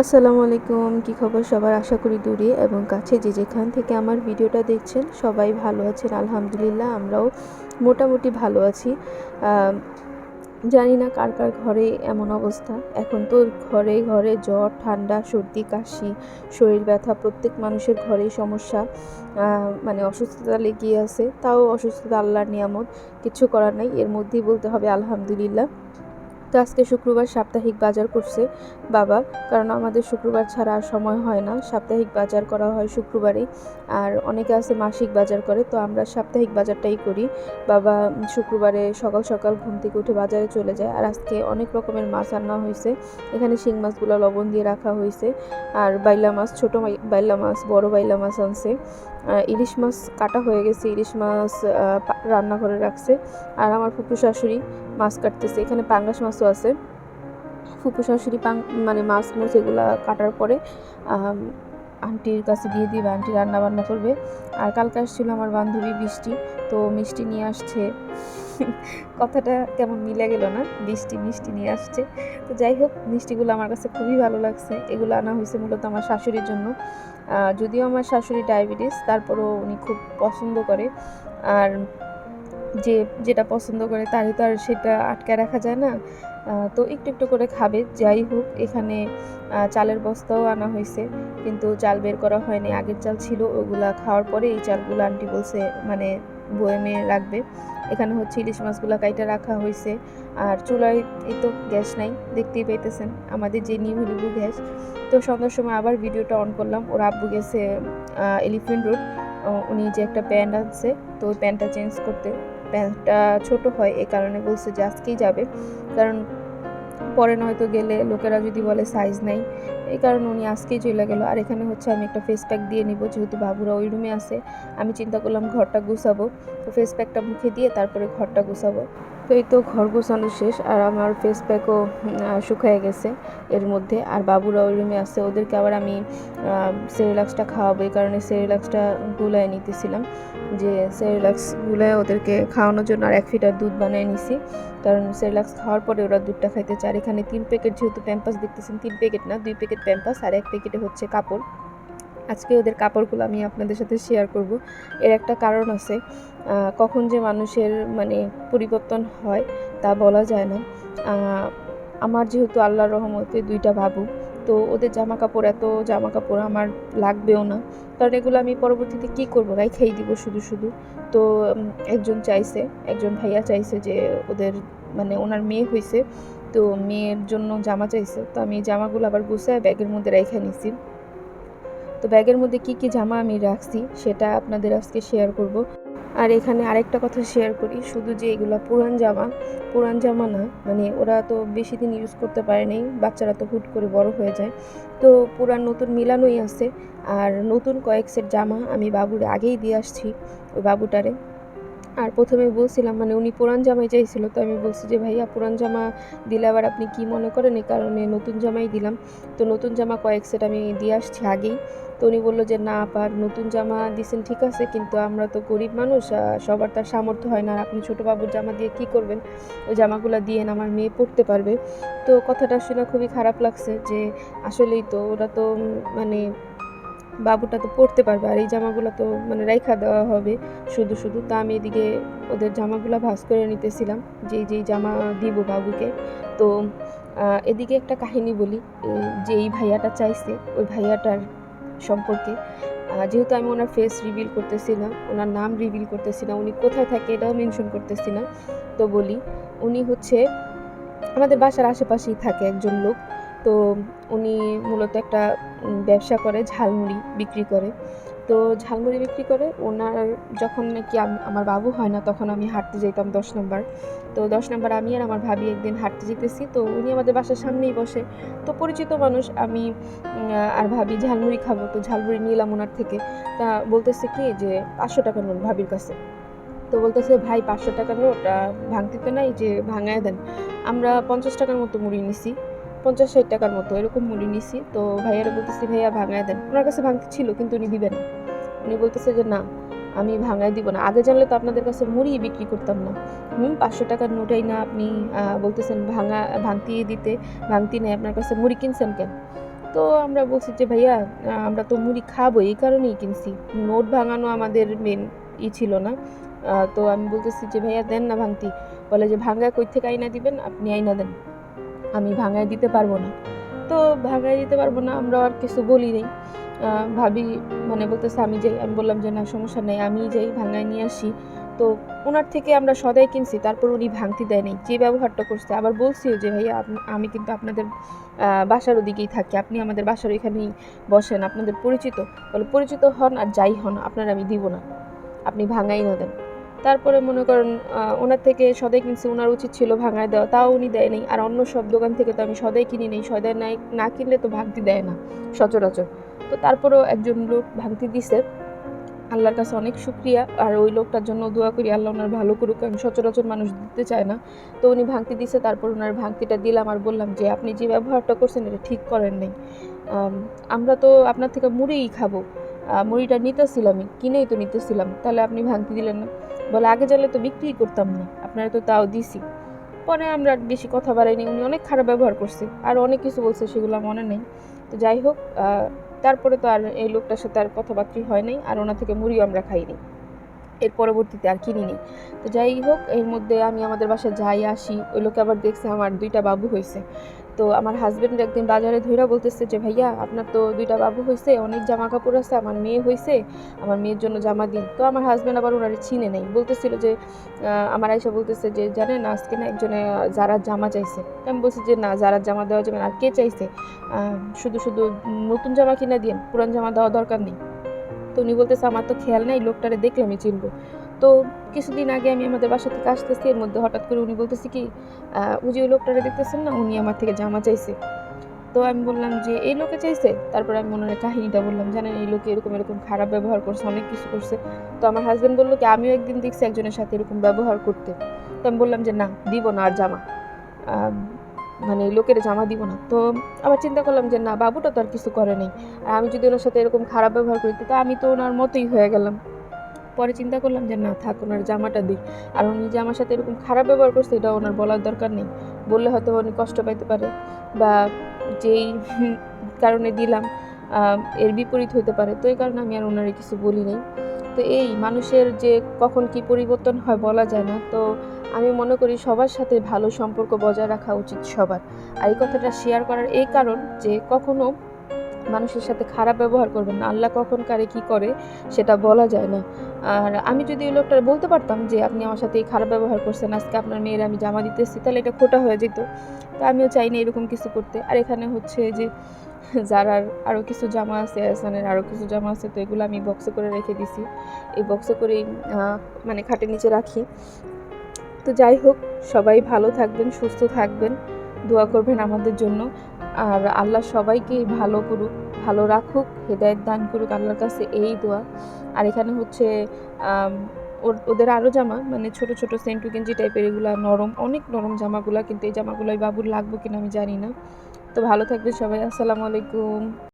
আসসালামু আলাইকুম, কী খবর সবার? আশা করি দূরে এবং কাছে যে যেখান থেকে আমার ভিডিওটা দেখছেন সবাই ভালো আছেন, আলহামদুলিল্লাহ আমরাও মোটামুটি ভালো আছি। জানি না কার কার ঘরে এমন অবস্থা। এখন তো ঘরে ঘরে জ্বর, ঠান্ডা, সর্দি, কাশি, শরীর ব্যথা, প্রত্যেক মানুষের ঘরেই সমস্যা। মানে অসুস্থতা লেগেই আছে, তাও অসুস্থতা আল্লাহর নিয়ামত, কিছু করার নাই, এর মধ্যেই বলতে হবে আলহামদুলিল্লাহ। তো আজকে শুক্রবার সাপ্তাহিক বাজার করছে বাবা, কারণ আমাদের শুক্রবার ছাড়া আর সময় হয় না। সাপ্তাহিক বাজার করা হয় শুক্রবারেই। আর অনেকে আছে মাসিক বাজার করে, তো আমরা সাপ্তাহিক বাজারটাই করি। বাবা শুক্রবারে সকাল সকাল ঘুম থেকে উঠে বাজারে চলে যায়। আর আজকে অনেক রকমের মাছ আনা হয়েছে। এখানে শিং মাছগুলো লবণ দিয়ে রাখা হয়েছে। আর বাইলা মাছ, ছোটো বাইলা মাছ, বড় বাইলা মাছ আনছে। ইলিশ মাছ কাটা হয়ে গেছে। ইলিশ মাছ রান্নাঘরে রাখছে। আর আমার ফুপু শাশুড়ি মাছ কাটতেছে। এখানে পাঙ্গাস মাছও আছে। ফুপু শাশুড়ি পাং মানে মাছ মুছ এগুলা কাটার পরে আন্টির কাছে দিয়ে দিবে, আন্টি রান্না বান্না করবে। আর কালকে আসছিল আমার বান্ধবী বৃষ্টি, তো মিষ্টি নিয়ে আসছে। কথাটা কেমন মিলে গেল না, বৃষ্টি মিষ্টি নিয়ে আসছে। তো যাই হোক, মিষ্টিগুলো আমার কাছে খুবই ভালো লাগছে। এগুলো আনা হয়েছে মূলত আমার শাশুড়ির জন্য। যদিও আমার শাশুড়ি ডায়াবেটিস, তারপরেও উনি খুব পছন্দ করে। আর যে যেটা পছন্দ করে তারই তো আর সেটা আটকে রাখা যায় না। তো একটু একটু করে খাবে, যাই হোক, এখানে চালের বস্তাও আনা হয়েছে। কিন্তু চাল বের করা হয়নি, আগের চাল ছিল, ওগুলা খাওয়ার পরে এই চালগুলো আন্টি বলছে মানে বয়েমে রাখবে। এখানে হচ্ছে ইলিশ মাছগুলো কাইটা রাখা হয়েছে। আর চুলায় তো গ্যাস নাই, দেখতেই পাইতেছেন, আমাদের যে নিউ হলিবু গ্যাস। তো সন্ধ্যার সময় আবার ভিডিওটা অন করলাম, ওর আব্বু গেছে এলিফেন্ট রোড। উনি যে একটা প্যান্ট আছে, তো ওই প্যান্টটা চেঞ্জ করতে, প্যান্টটা ছোট হয়, এ কারণে বলছে যে আজকেই যাবে। কারণ পরে নয়তো গেলে লোকেরা যদি বলে সাইজ নাই, এই কারণে উনি আজকেই চলে গেল। আর এখানে হচ্ছে আমি একটা ফেস প্যাক দিয়ে নিব, যেহেতু বাবুরা ওই রুমে আছে। আমি চিন্তা করলাম ঘরটা গুছাবো, তো ফেস প্যাকটা মুখে দিয়ে তারপরে ঘরটা গুছাবো। তো এই তো ঘর গোছানো শেষ আর আমার ফেস প্যাকও শুকিয়ে গেছে এর মধ্যে। আর বাবুরা ওই রুমে আছে, ওদেরকে আবার আমি সেরিলাক্সটা খাওয়াবো। এই কারণে সেরিলাক্সটা গুলায় নিতেছিলাম। যে সেরিলাক্স গুলায় ওদেরকে খাওয়ানোর জন্য আর এক ফিটার দুধ বানিয়ে নিছি। কারণ সেরিলাক্স খাওয়ার পরে ওরা দুধটা খাইতে চায়। এখানে তিন প্যাকেট যেহেতু প্যাম্পাস দেখতেছেন, তিন প্যাকেট না, দুই প্যাকেট প্যাম্পাস আর এক প্যাকেটে হচ্ছে কাপড়। আজকে ওদের কাপড়গুলো আমি আপনাদের সাথে শেয়ার করব। এর একটা কারণ আছে কখন যে মানুষের মানে পরিবর্তন হয় তা বলা যায় না। আমার যেহেতু আল্লাহর রহমতে দুইটা বাবু, তো ওদের জামা কাপড় এত জামা কাপড় আমার লাগবেও না। কারণ এগুলো আমি পরবর্তীতে কি করব? রাইখাই দিব শুধু শুধু। তো একজন চাইছে, একজন ভাইয়া চাইছে যে ওদের মানে ওনার মেয়ে হয়েছে তো মেয়ের জন্য জামা চাইছে। তো আমি জামাগুলো আবার গুছায় ব্যাগের মধ্যে রেখে নিছি। তো ব্যাগের মধ্যে কি কি জামা আমি রাখছি সেটা আপনাদের আজকে শেয়ার করব। আর এখানে আরেকটা কথা শেয়ার করি, শুধু যে এগুলো পুরান জামা পুরান জামা না মানে ওরা তো বেশি দিন ইউজ করতে পারে নাই, বাচ্চারা তো হুট করে বড় হয়ে যায়। তো পুরান নতুন মিলানোই আছে, আর নতুন কয়েক সেট জামা আমি বাবুর আগেই দিয়ে আসছি ওই বাবুটারে। আর প্রথমে বলছিলাম মানে উনি পুরান জামাই চাইছিল, তো আমি বলছি যে, ভাইয়া, পুরান জামা দিলে আবার আপনি কি মনে করেন? এই কারণে নতুন জামাই দিলাম। তো নতুন জামা কয়েক সেট আমি দিয়ে আসছি আগেই। তো উনি বলল যে, না, আপার নতুন জামা দিছেন ঠিক আছে, কিন্তু আমরা তো গরিব মানুষ সবার তার সামর্থ্য হয় না। আপনি ছোটো বাবুর জামা দিয়ে কি করবেন? ওই জামাগুলো দিয়ে আমার মেয়ে পরতে পারবে। তো কথাটা শুনে খুবই খারাপ লাগছে যে, আসলেই তো ওরা তো মানে বাবুটা তো পরতে পারবে, আর এই জামাগুলো তো মানে রাইখা দেওয়া হবে শুধু শুধু। তা আমি এদিকে ওদের জামাগুলো ভাঁজ করে নিতেছিলাম যে যেই জামা দিব বাবুকে। তো এদিকে একটা কাহিনী বলি যে এই ভাইয়াটা চাইছে, ওই ভাইয়াটার সম্পর্কে। যেহেতু আমি ওনার ফেস রিভিল করতেছি না ওনার নাম রিভিল করতেছি না উনি কোথায় থাকে এটাও মেনশন করতেছি না তো বলি, উনি হচ্ছে আমাদের বাসার আশেপাশেই থাকে একজন লোক। তো উনি মূলত একটা ব্যবসা করে, ঝালমুড়ি বিক্রি করে। তো ঝালমুড়ি বিক্রি করে ওনার যখন নাকি আমার বাবু হয় না, তখন আমি হাঁটতে যেতাম দশ নম্বর। তো দশ নম্বর আমি আর আমার ভাবি একদিন হাঁটতে যেতেছি তো উনি আমাদের বাসার সামনেই বসে। তো পরিচিত মানুষ, আমি আর ভাবি ঝালমুড়ি খাব। তো ঝালমুড়ি নিলাম ওনার থেকে। তা বলতেছে কি যে, পাঁচশো টাকা নোট ভাবির কাছে। তো বলতেছে, ভাই, পাঁচশো টাকার নোট ভাঙতে তো নাই যে ভাঙায় দেন। আমরা পঞ্চাশ টাকার মতো মুড়ি নিছি। পঞ্চাশ ষাট টাকার মতো, এরকম মুড়ি নিছি। তো ভাইয়ারা বলতেছি, ভাইয়া ভাঙায় দেন। ওনার কাছে ভাঙতে ছিল, কিন্তু উনি দিবেন উনি বলতেছে যে, না, আমি ভাঙায় দিব না। আগে জানলে তো আপনাদের কাছে মুড়ি বিক্রি করতাম না। হুম, পাঁচশো টাকার নোটাই না আপনি বলতেছেন ভাঙা ভাঙতিয়ে দিতে, ভাঙতি নেই, আপনার কাছে মুড়ি কিনছেন কেন? তো আমরা বলছি যে, ভাইয়া আমরা তো মুড়ি খাব, এই কারণেই কিনছি। নোট ভাঙানো আমাদের মেন ই ছিল না। তো আমি বলতেছি যে, ভাইয়া, দেন না ভাঙতি। বলে যে, ভাঙা কই থেকে আইনা দিবেন? আপনি আইনা দেন। আমি ভাঙায় দিতে পারব না। তো ভাঙায় দিতে পারব না, আমরা আর কিছু বলি নেই। ভাবি মানে বলতেছে, আমি যাই। আমি বললাম যে, না, সমস্যা নেই আমি যাই, ভাঙায় নিয়ে আসি। তো ওনার থেকে আমরা সদাই কিনছি, তারপর উনি ভাঙতি দেয় নাই, যে ব্যবহারটা করছে। আবার বলছিও যে, ভাইয়া আমি কিন্তু আপনাদের বাসার ওদিকেই থাকি, আপনি আমাদের বাসার ওইখানেই বসেন, আপনাদের পরিচিত। বলে, পরিচিত হন আর যাই হন, আপনার আমি দিব না। আপনি ভাঙাই না দেন। তারপরে মনে করেন ওনার থেকে সদাই কিনছি, ওনার উচিত ছিল ভাঙায় দেওয়া, তাও উনি দেয়নি। আর অন্য সব দোকান থেকে তো আমি সদাই কিনি নেই সদাই নাই, না কিনলে তো ভাঙতি দেয় না, সচরাচর। তো তারপরেও একজন লোক ভাঙতি দিছে। আল্লাহর কাছে অনেক শুক্রিয়া, আর ওই লোকটার জন্য দোয়া করি, আল্লাহ ওনার ভালো করুক, কারণ সচরাচর মানুষ দিতে চায় না। তো উনি ভাঙতি দিছে, তারপর ওনার ভাঙতিটা দিলাম আর বললাম যে, আপনি যে ব্যবহারটা করছেন, এটা ঠিক করেন নাই। আমরা তো আপনার থেকে মুড়িই খাব। মুড়িটা নিতেছিলামই কিনেই তো নিতেছিলাম, তাহলে আপনি ভাঙতি দিলেন না। বলে, আগে জানলে তো বিক্রি করতাম না, আপনারা তো তাও দিছি। পরে আমরা বেশি কথা বাড়াইনি, উনি অনেক খারাপ ব্যবহার করছে, আর অনেক কিছু বলছে সেগুলো মনে নেই। তো যাই হোক তারপরে তো আর এই লোকটার সাথে আর কথাবার্তা হয় নাই, আর ওনা থেকে মুড়িও আমরা খাইনি এর পরবর্তীতে আর কিনিনি তো যাই হোক, এর মধ্যে আমি আমাদের বাসায় যাই, আসি, ওই লোকে আবার দেখছে আমার দুইটা বাবু হয়েছে তো আমার হাজব্যান্ড একদিন বাজারে ধইরা বলতেছে যে, ভাইয়া, আপনার তো দুইটা বাবু হয়েছে অনেক জামা কাপড় আছে, আমার মেয়ে হয়েছে আমার মেয়ের জন্য জামা দিন। তো আমার হাজব্যান্ড আবার ওনারে চিনে নেই। বলতেছিল যে আমার আয়সা বলতেছে যে, জানেন, আজকে না একজনে যারা জামা চাইছে। আমি বলছি যে, না যারা জামা দেওয়া যাবে না, আর কে চাইছে? শুধু শুধু নতুন জামা কিনা দিন পুরান জামা দেওয়া দরকার নেই। তো উনি বলতেছে, আমার তো খেয়াল নেই, লোকটারে দেখলে আমি চিনবো। তো কিছুদিন আগে আমি আমাদের বাসা থেকে আসতেছি এর মধ্যে হঠাৎ করে উনি বলতেছে কি আহ, ওই যে ওই লোকটারে দেখতেছেন না উনি আমার থেকে জামা চাইছে। তো আমি বললাম যে এই লোকে চাইছে? তারপর আমি মনে কাহিনীটা বললাম জানেন এই লোকে এরকম এরকম খারাপ ব্যবহার করছে অনেক কিছু করছে। তো আমার হাজব্যান্ড বলল কি আমিও একদিন দেখছি একজনের সাথে এরকম ব্যবহার করতে। তো আমি বললাম যে না দিব না আর জামা। মানে লোকের জামা দিব না। তো আবার চিন্তা করলাম যে না বাবুটা তো আর কিছু করে নেই। আর আমি যদি ওনার সাথে এরকম খারাপ ব্যবহার করি তো আমি তো ওনার মতোই হয়ে গেলাম। পরে চিন্তা করলাম যে, না, থাক, ওনার জামাটা দিই। আর উনি যে আমার সাথে এরকম খারাপ ব্যবহার করছে এটা ওনার বলার দরকার নেই। বললে হয়তো উনি কষ্ট পাইতে পারে বা যেই কারণে দিলাম এর বিপরীত হতে পারে। তো এই কারণে আমি আর ওনারে কিছু বলি নাই। তো এই মানুষের যে কখন কি পরিবর্তন হয় বলা যায় না। তো আমি মনে করি সবার সাথে ভালো সম্পর্ক বজায় রাখা উচিত সবার। আর এই কথাটা শেয়ার করার এই কারণ যে, কখনো মানুষের সাথে খারাপ ব্যবহার করবেন না। আল্লাহ কখন কারে কি করে সেটা বলা যায় না। আর আমি যদি ওই লোকটা বলতে পারতাম যে, আপনি আমার সাথে এই খারাপ ব্যবহার করছেন, আজকে আপনার মেয়ের আমি জামা দিতেছি, তাহলে এটা খোটা হয়ে যেত। তো আমিও চাইনি এরকম কিছু করতে। আর এখানে হচ্ছে যে যারার আরও কিছু জামা আছে এহসানের আরও কিছু জামা আছে, তো এগুলো আমি বক্সে করে রেখে দিছি। এই বক্সে করেই মানে খাটের নিচে রাখি। তো যাই হোক, সবাই ভালো থাকবেন, সুস্থ থাকবেন। দোয়া করবেন আমাদের জন্য। আর আল্লাহ সবাইকে ভালো করুক, ভালো রাখুক, হেদায়ত দান করুক আল্লাহর কাছে এই দোয়া। আর এখানে হচ্ছে ওদের আরও জামা মানে ছোট ছোট সেন্টু গেঞ্জি টাইপের এগুলো নরম, অনেক নরম জামাগুলো, কিন্তু এই জামাগুলো বাবুর লাগবে কিনা আমি জানি না। তো ভালো থাকবে সবাই, আসসালামু আলাইকুম।